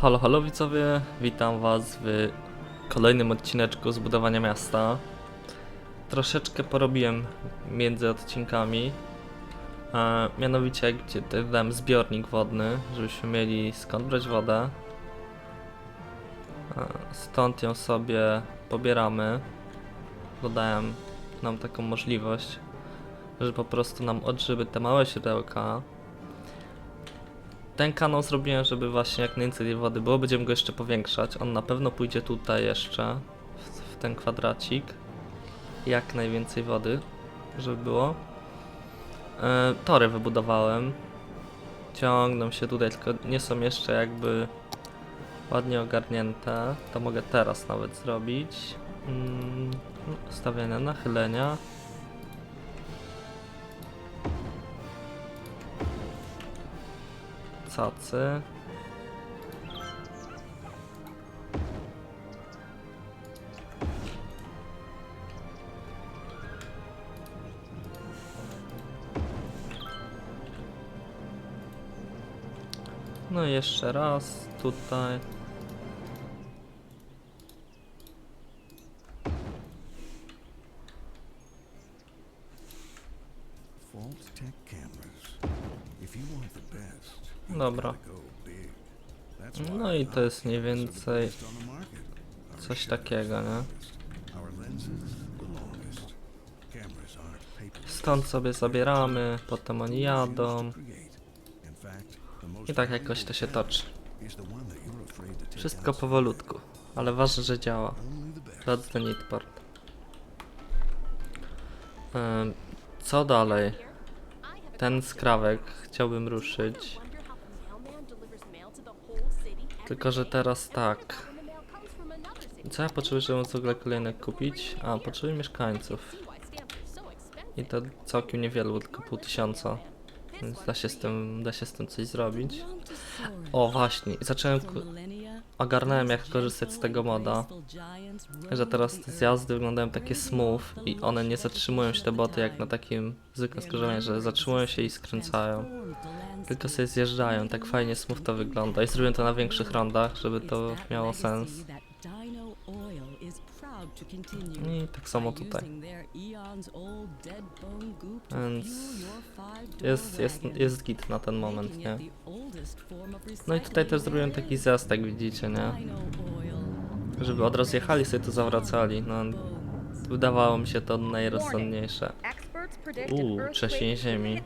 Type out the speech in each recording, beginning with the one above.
Halo, halo widzowie, witam was w kolejnym odcineczku zbudowania miasta. Troszeczkę porobiłem między odcinkami, e, mianowicie gdzie dodałem zbiornik wodny, żebyśmy mieli skąd brać wodę. E, stąd ją sobie pobieramy. Dodałem nam taką możliwość, że po prostu nam odżyły te małe źródełka. Ten kanał zrobiłem, żeby właśnie jak najwięcej wody było. Będziemy go jeszcze powiększać. On na pewno pójdzie tutaj jeszcze, w, w ten kwadracik. Jak najwięcej wody, żeby było. E, tory wybudowałem. Ciągną się tutaj, tylko nie są jeszcze jakby ładnie ogarnięte. To mogę teraz nawet zrobić. Mm, stawiania nachylenia. Cacy. No i jeszcze raz tutaj. Fault Tech cameras. If you want the best, you Dobra. No i to jest mniej więcej coś takiego, nie? Stąd sobie zabieramy, potem oni jadą. I tak jakoś to się toczy. Wszystko powolutku, ale ważne, że działa. That's the Co dalej? Ten skrawek chciałbym ruszyć. Tylko, że teraz tak. Co ja potrzebuję, żeby móc w ogóle kolejne kupić? A, potrzebuję mieszkańców. I to całkiem niewielu, tylko pół tysiąca. Więc da się z tym, da się z tym coś zrobić. O, właśnie. Zacząłem... Ogarnąłem jak korzystać z tego moda. Że teraz te zjazdy wyglądają takie smooth i one nie zatrzymują się te boty jak na takim zwykłym skrzyżowaniu, że zatrzymują się i skręcają. Tylko sobie zjeżdżają, tak fajnie smooth to wygląda. I zrobiłem to na większych rondach, żeby to miało sens. I tak samo tutaj. Więc jest, jest, jest git na ten moment, nie? No i tutaj też zrobiłem taki zjazd, jak widzicie, nie? Żeby od razu jechali sobie to zawracali. No, wydawało mi się to najrozsądniejsze. Uuu, trzęsienie ziemi.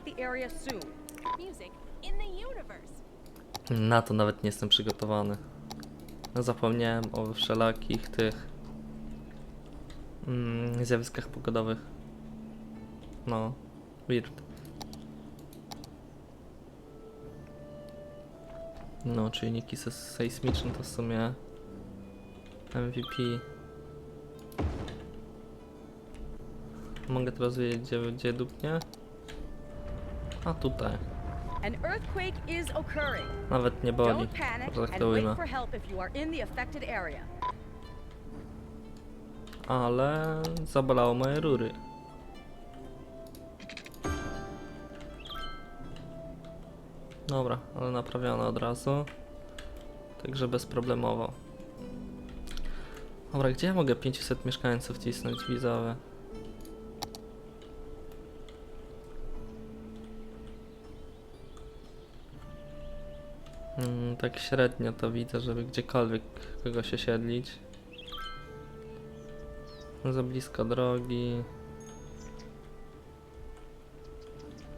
Na to nawet nie jestem przygotowany. No, zapomniałem o wszelakich tych mm, zjawiskach pogodowych. No, weird. No, czynniki se- sejsmiczne to w sumie MVP. Mogę teraz wiedzieć, gdzie, gdzie dupnie? A tutaj. An earthquake is occurring. Nawet nie boli. Don't panic tak and wait for help if you are in the affected area. Ale zabolało moje rury. Dobra, ale naprawione od razu. Także bezproblemowo. Dobra, gdzie ja mogę 500 mieszkańców cisnąć widzowie? Tak średnio to widzę, żeby gdziekolwiek kogoś osiedlić. Za blisko drogi.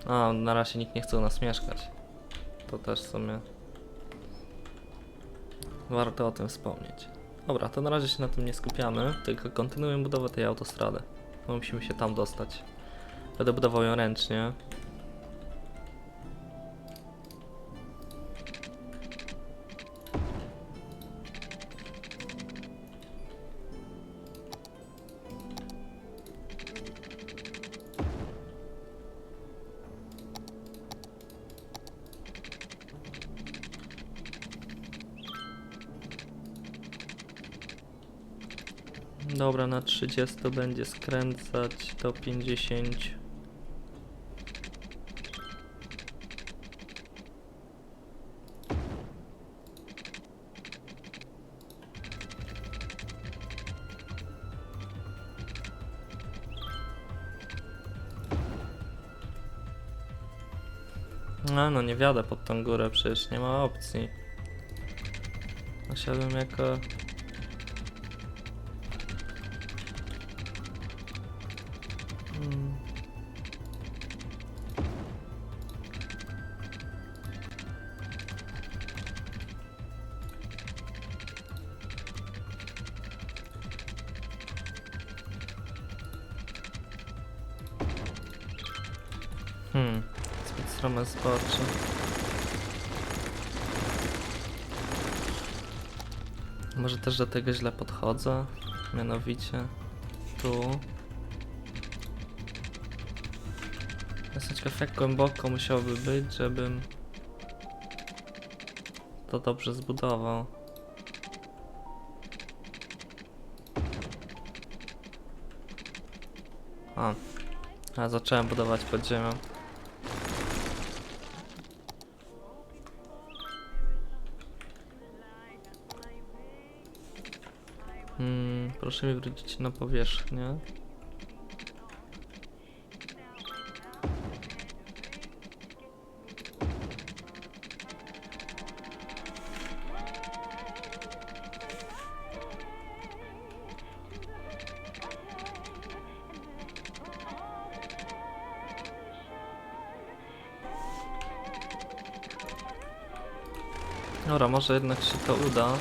A, na razie nikt nie chce u nas mieszkać. To też w sumie warto o tym wspomnieć. Dobra, to na razie się na tym nie skupiamy, tylko kontynuujemy budowę tej autostrady. Bo musimy się tam dostać. Będę budował ją ręcznie. 20 będzie skręcać do 50. No, no nie wiadę pod tą górę, przecież nie ma opcji. Musiałbym jako też do tego źle podchodzę? Mianowicie tu. Jestem ciekaw jak głęboko musiałoby być, żebym to dobrze zbudował. A, a zacząłem budować pod ziemią. Proszę mi wrócić na powierzchnię. Dobra, może jednak się to uda.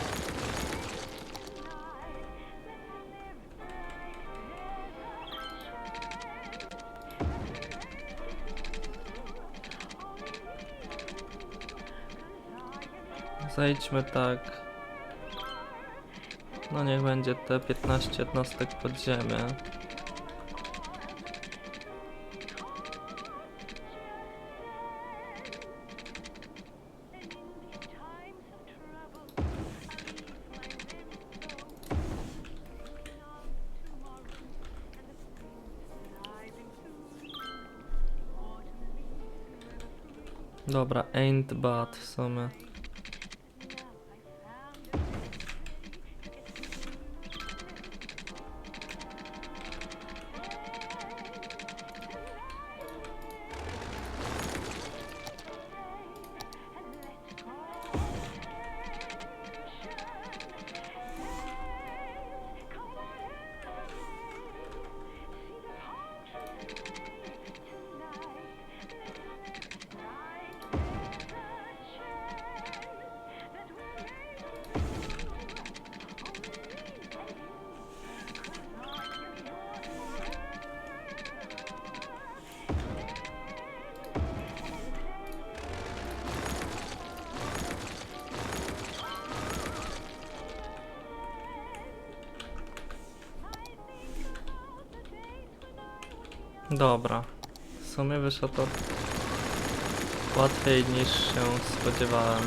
Zejdźmy tak. No niech będzie te 15 jednostek pod ziemię. Dobra, ain't bad w sumie. Dobra. W sumie wyszło to łatwiej niż się spodziewałem.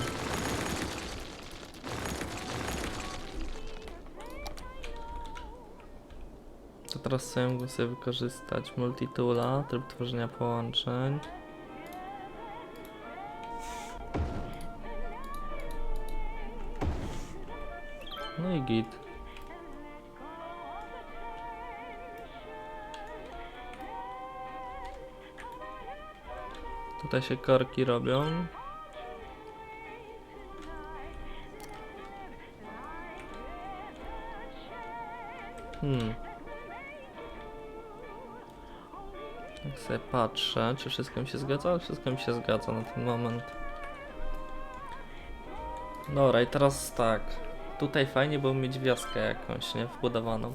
To teraz sobie sobie wykorzystać multitoola, tryb tworzenia połączeń. No i git. Tutaj się korki robią. Hmm. Tak sobie patrzę, czy wszystko mi się zgadza? Wszystko mi się zgadza na ten moment. Dobra, i teraz tak. Tutaj fajnie było mieć wioskę jakąś, nie? Wbudowaną.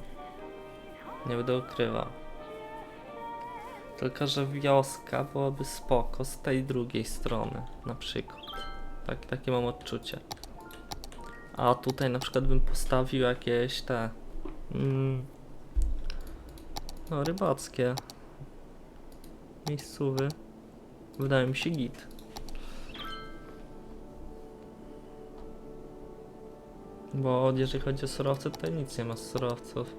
Nie będę ukrywał. Tylko, że wioska byłaby spoko z tej drugiej strony, na przykład. Tak, takie mam odczucie. A tutaj na przykład bym postawił jakieś te... Mm, no, rybackie. Miejscowy. Wydaje mi się git. Bo jeżeli chodzi o surowce, to nic nie ma z surowców.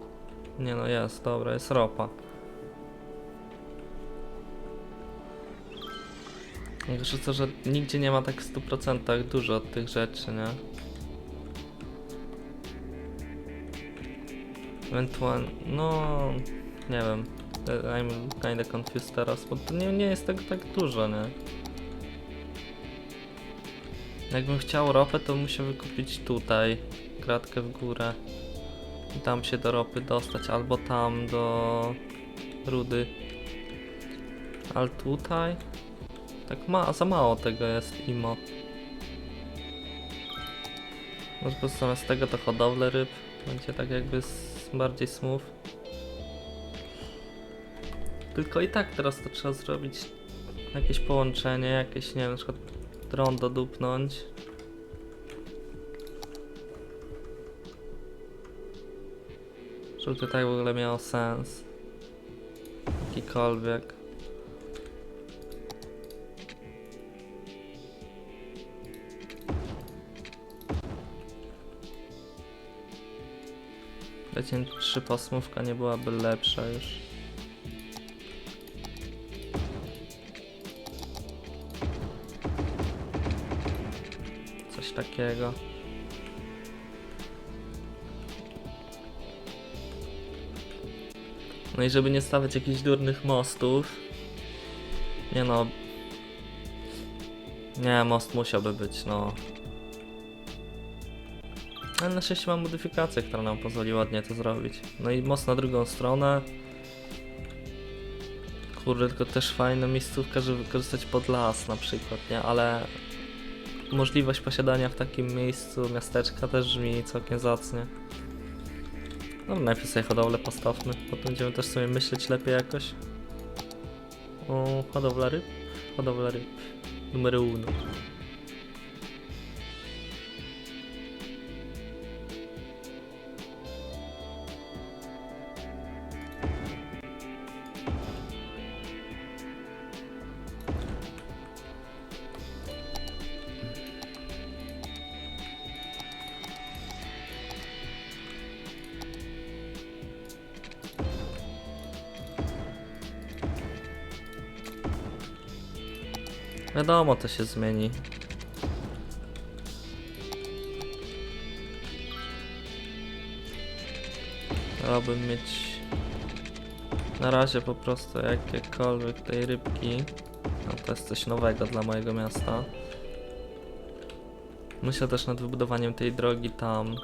Nie no, jest, dobra, jest ropa. Wiesz co, że nigdzie nie ma tak w 100% dużo tych rzeczy, nie? Ewentualnie, no, nie wiem. I'm kinda confused teraz, bo to nie, nie jest tego tak dużo, nie? Jakbym chciał ropę, to musiał wykupić tutaj. Kratkę w górę. I tam się do ropy dostać, albo tam do rudy. Ale tutaj... Tak ma, za mało tego jest imo. Może po prostu zamiast tego to hodowlę ryb. Będzie tak jakby bardziej smooth. Tylko i tak teraz to trzeba zrobić jakieś połączenie, jakieś nie wiem, na przykład dron dodupnąć. Żeby to tak w ogóle miało sens. Jakikolwiek. Wiecie, trzy pasmówka nie byłaby lepsza już. Coś takiego. No i żeby nie stawiać jakichś durnych mostów. Nie no. Nie, most musiałby być, no. Ale na szczęście mam modyfikację, która nam pozwoli ładnie to zrobić. No i most na drugą stronę. Kurde, tylko też fajna miejscówka, żeby wykorzystać pod las na przykład, nie? Ale możliwość posiadania w takim miejscu miasteczka też brzmi całkiem zacnie. No najpierw sobie hodowlę postawmy, potem będziemy też sobie myśleć lepiej jakoś. O, hodowla ryb? Hodowla ryb. Numer uno. Wiadomo, to się zmieni. Chciałbym mieć na razie po prostu jakiekolwiek tej rybki. No to jest coś nowego dla mojego miasta. Myślę też nad wybudowaniem tej drogi tam.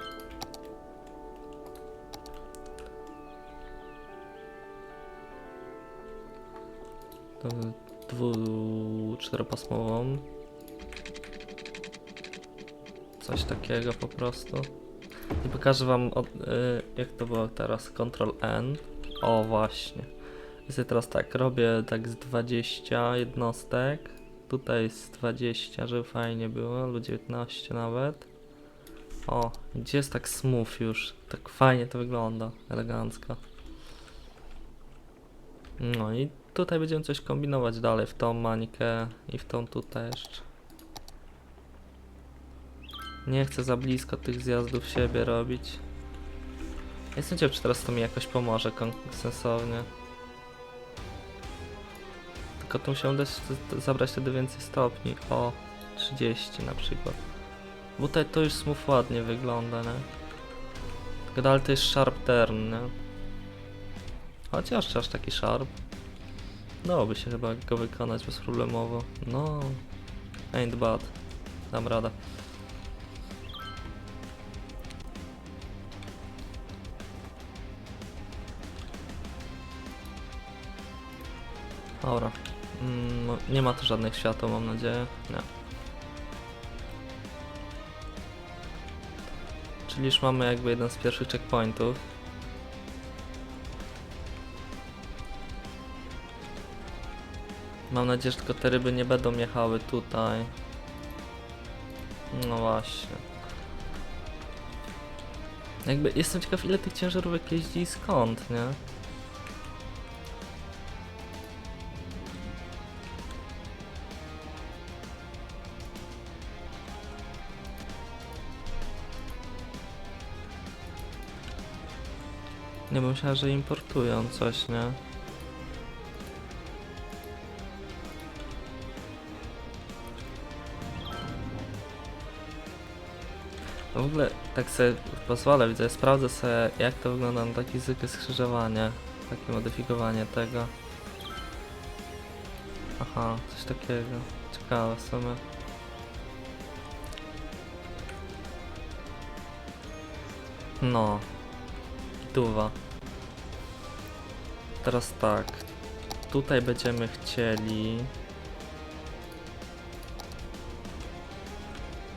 To dwu, czteropasmową. Coś takiego po prostu. I pokażę wam od, y, jak to było teraz. Ctrl N. O właśnie. I sobie teraz tak, robię tak z 20 jednostek. Tutaj jest 20, żeby fajnie było, lub 19 nawet. O, gdzie jest tak smooth już? Tak fajnie to wygląda, elegancko. No i tutaj będziemy coś kombinować dalej w tą mańkę i w tą tutaj jeszcze. Nie chcę za blisko tych zjazdów siebie robić. Jestem ciekaw, czy teraz to mi jakoś pomoże sensownie. Tylko tu musiałem dać, zabrać wtedy więcej stopni. O, 30 na przykład. Bo tutaj to już smooth ładnie wygląda, nie? Tylko dalej to jest sharp turn, nie? Chociaż aż taki sharp. Dałoby się chyba go wykonać bezproblemowo. No, ain't bad. Dam radę. Dobra. Mm, nie ma tu żadnych świateł, mam nadzieję. Nie. Czyli już mamy jakby jeden z pierwszych checkpointów. Mam nadzieję, że tylko te ryby nie będą jechały tutaj. No właśnie. Jakby jestem ciekaw ile tych ciężarówek jeździ i skąd, nie? Nie bym myślała, że importują coś, nie? No w ogóle tak sobie pozwolę, widzę, sprawdzę sobie jak to wygląda na taki zwykłe skrzyżowanie, takie modyfikowanie tego. Aha, coś takiego. Ciekawe w sumie. No. Duwa. Teraz tak. Tutaj będziemy chcieli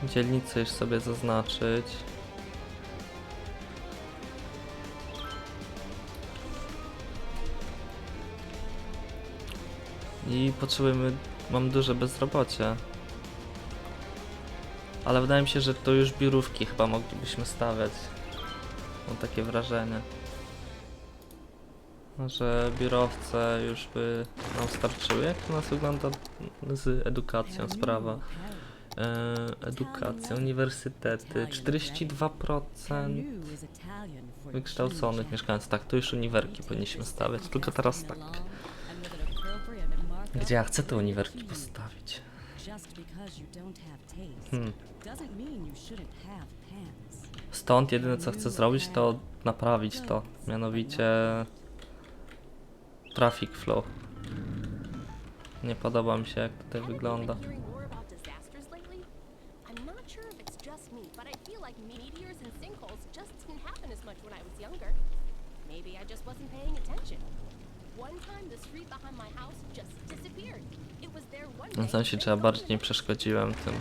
Dzielnicę już sobie zaznaczyć. I potrzebujemy... Mam duże bezrobocie. Ale wydaje mi się, że to już biurówki chyba moglibyśmy stawiać. Mam takie wrażenie. Że biurowce już by nam starczyły. Jak to nas wygląda z edukacją sprawa? E, edukacja, uniwersytety, 42% wykształconych mieszkańców. Tak, to już uniwerki powinniśmy stawiać. Tylko teraz tak. Gdzie ja chcę te uniwerki postawić? Hmm. Stąd jedyne co chcę zrobić to naprawić to, mianowicie traffic flow. Nie podoba mi się jak tutaj wygląda. No w sensie, czy ja bardziej nie przeszkodziłem tym.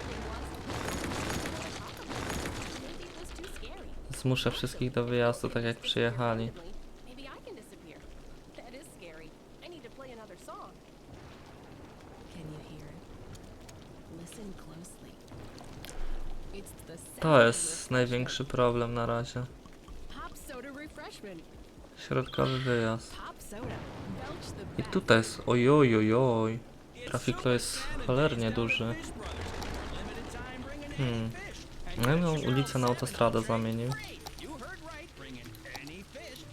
Zmuszę wszystkich do wyjazdu tak jak przyjechali. To jest największy problem na razie. Środkowy wyjazd. I tutaj jest ojojojoj. Traffic flow jest cholernie duży. Hmm. No bym ulicę na autostradę zamienił.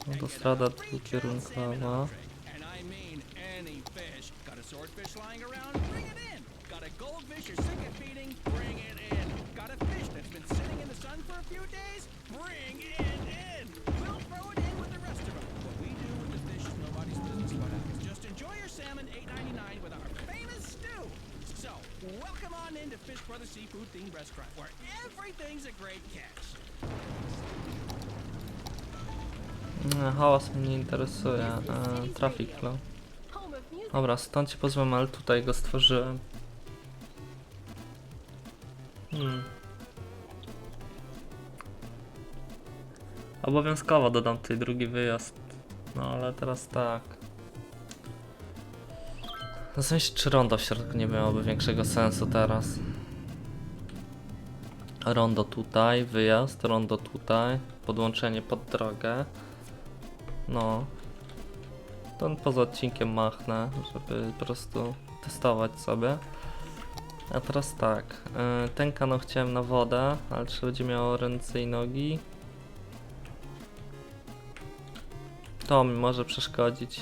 Autostrada dwukierunkowa. I. Got a fish that's been sitting in the sun for a few days? Bring it in. We'll throw it in with the rest of them. What we do with the fish is nobody's business but your salmon $8.99 with our famous stew. So, welcome on into Fish Brothers Seafood themed restaurant where everything's a great catch. Nie, hałas mnie nie interesuje. E, traffic flow. Of music. Dobra, stąd się pozwolę, ale tutaj go stworzyłem. Hmm. Obowiązkowo dodam tutaj drugi wyjazd. No ale teraz tak. W sensie, czy rondo w środku nie miałoby większego sensu teraz. Rondo tutaj, wyjazd, rondo tutaj, podłączenie pod drogę. No, to poza odcinkiem machnę, żeby po prostu testować sobie. A teraz tak, y, ten kanał chciałem na wodę, ale czy będzie miało ręce i nogi? To mi może przeszkodzić.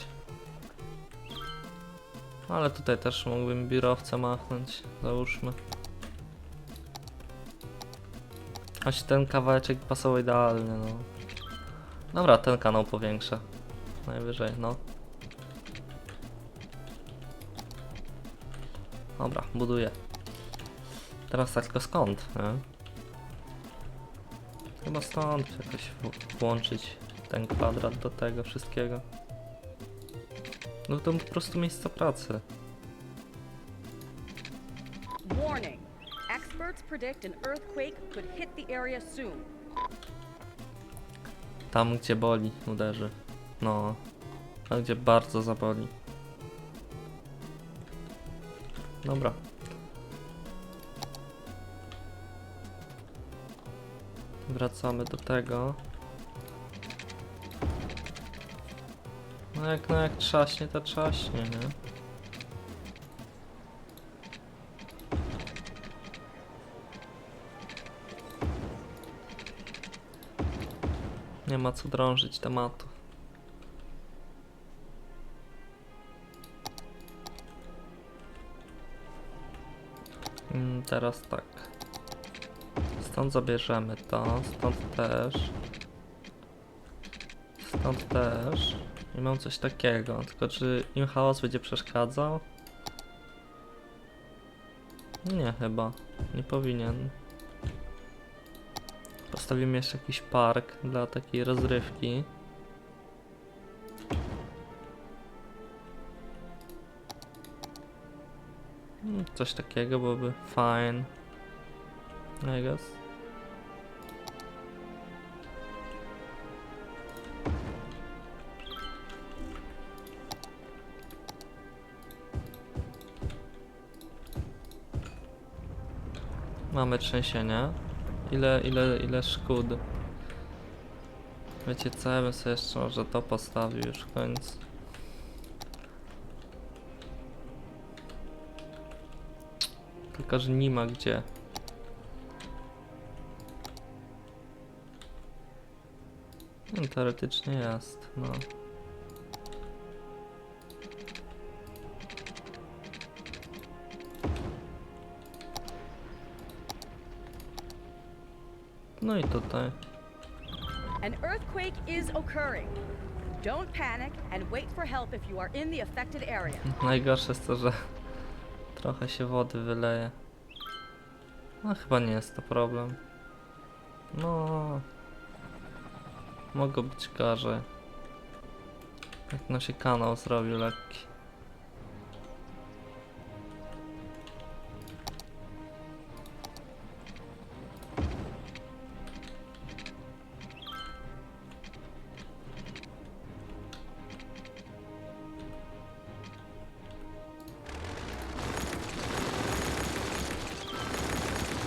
Ale tutaj też mógłbym biurowca machnąć, załóżmy. Choć ten kawałeczek pasował idealnie, no. Dobra, ten kanał powiększę. Najwyżej, no. Dobra, buduję. Teraz tak tylko skąd, nie? Chyba stąd jakoś włączyć ten kwadrat do tego wszystkiego. No to po prostu miejsce pracy. Warning. Experts predict an earthquake could hit the area soon. Tam gdzie boli uderzy. No. Tam gdzie bardzo zaboli. Dobra. Wracamy do tego. No jak, no jak trzaśnie, to trzaśnie, nie? Nie ma co drążyć tematu. Mm, teraz tak. Stąd zabierzemy to, stąd też. Stąd też. I mam coś takiego, tylko czy im chaos będzie przeszkadzał? Nie chyba, nie powinien. Postawimy jeszcze jakiś park dla takiej rozrywki. Mm, Coś takiego byłoby fine. I guess. Mamy trzęsienie. Ile, ile, ile szkód? Wiecie co, ja bym sobie jeszcze może to postawił już w końcu. Tylko, że nie ma gdzie. No, teoretycznie jest, no. No i tutaj. An earthquake is occurring. Don't panic and wait for help if you are in the affected area. Najgorsze jest to, że trochę się wody wyleje. No chyba nie jest to problem. No. Mogło być gorzej. Jak nam się kanał zrobił lekki.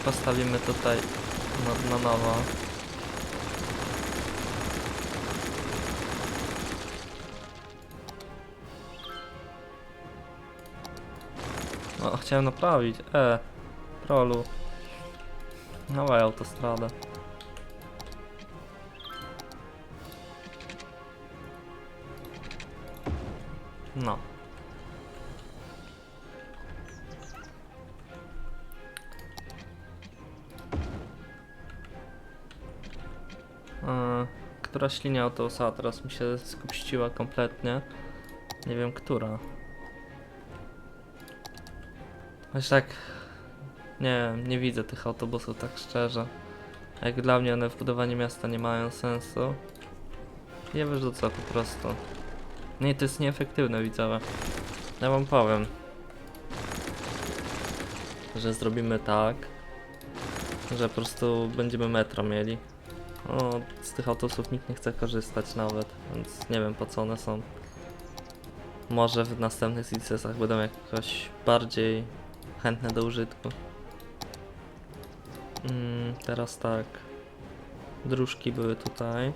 Postawimy tutaj na, na nowo. No, chciałem naprawić. E, trolu. Dawaj autostradę. E, Któraś linia autobusowa teraz mi się skupściła kompletnie. Nie wiem, która. Choć tak, nie nie widzę tych autobusów tak szczerze. Jak dla mnie one w budowaniu miasta nie mają sensu. Je wyrzucę po prostu. Nie, to jest nieefektywne, widzowie. Ja wam powiem. Że zrobimy tak, że po prostu będziemy metro mieli. O, z tych autobusów nikt nie chce korzystać nawet, więc nie wiem po co one są. Może w następnych CCS-ach będą jakoś bardziej chętne do użytku. Mm, teraz tak. Dróżki były tutaj.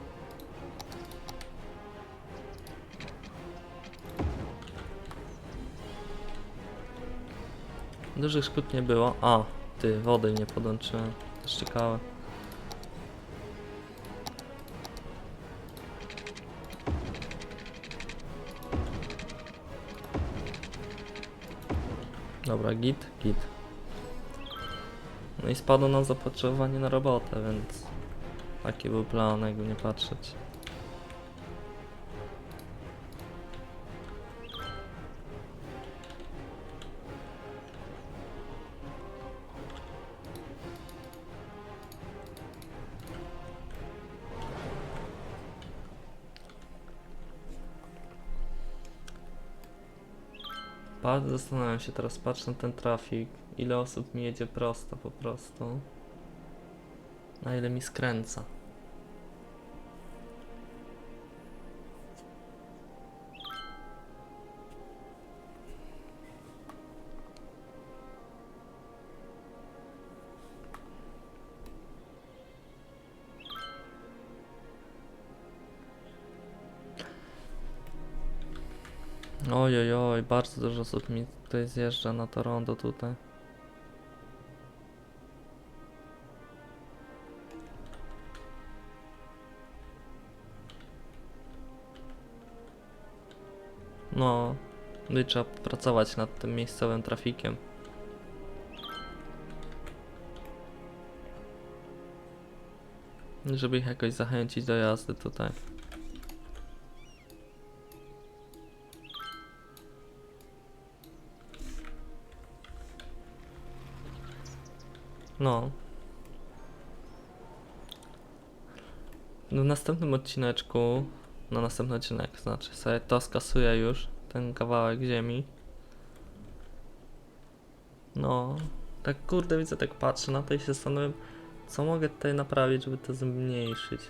Dużych szkód nie było. A, ty, wody nie podłączyłem. Też ciekawe. Dobra, git, git. No i spadło nam zapotrzebowanie na robotę, więc taki był plan, jakby nie patrzeć. Zastanawiam się teraz, patrz na ten trafik, ile osób mi jedzie prosto po prostu. Na ile mi skręca. Oj, oj, oj, bardzo dużo osób mi tutaj zjeżdża na to rondo tutaj. No, i trzeba pracować nad tym miejscowym trafikiem. Żeby ich jakoś zachęcić do jazdy tutaj. No. No w następnym odcineczku, na następny odcinek, znaczy sobie to skasuję już, ten kawałek ziemi. No, tak kurde widzę, tak patrzę na to i się zastanawiam, co mogę tutaj naprawić, żeby to zmniejszyć.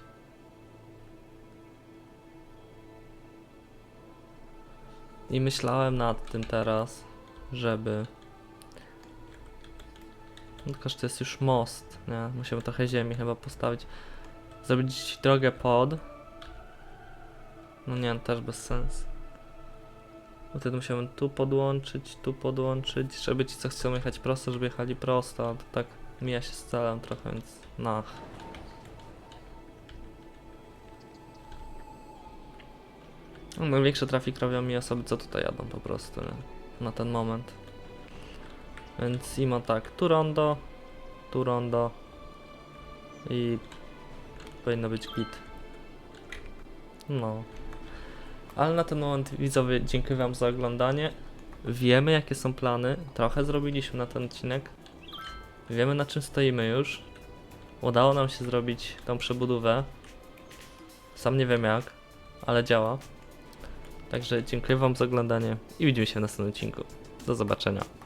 I myślałem nad tym teraz, żeby... Tylko, że to jest już most, nie? Musimy trochę ziemi chyba postawić. Zrobić drogę pod. No nie, też bez sensu. Bo wtedy musimy tu podłączyć, tu podłączyć, żeby ci co chcą jechać prosto, żeby jechali prosto, ale to tak mija się z celem trochę, więc nach. No, największy trafik robią mi osoby, co tutaj jadą po prostu, nie? Na ten moment. Więc imo tak, tu rondo, tu rondo i powinno być git. No. Ale na ten moment widzowie dziękuję wam za oglądanie. Wiemy jakie są plany, trochę zrobiliśmy na ten odcinek. Wiemy na czym stoimy już. Udało nam się zrobić tą przebudowę. Sam nie wiem jak, ale działa. Także dziękuję wam za oglądanie i widzimy się w następnym odcinku. Do zobaczenia.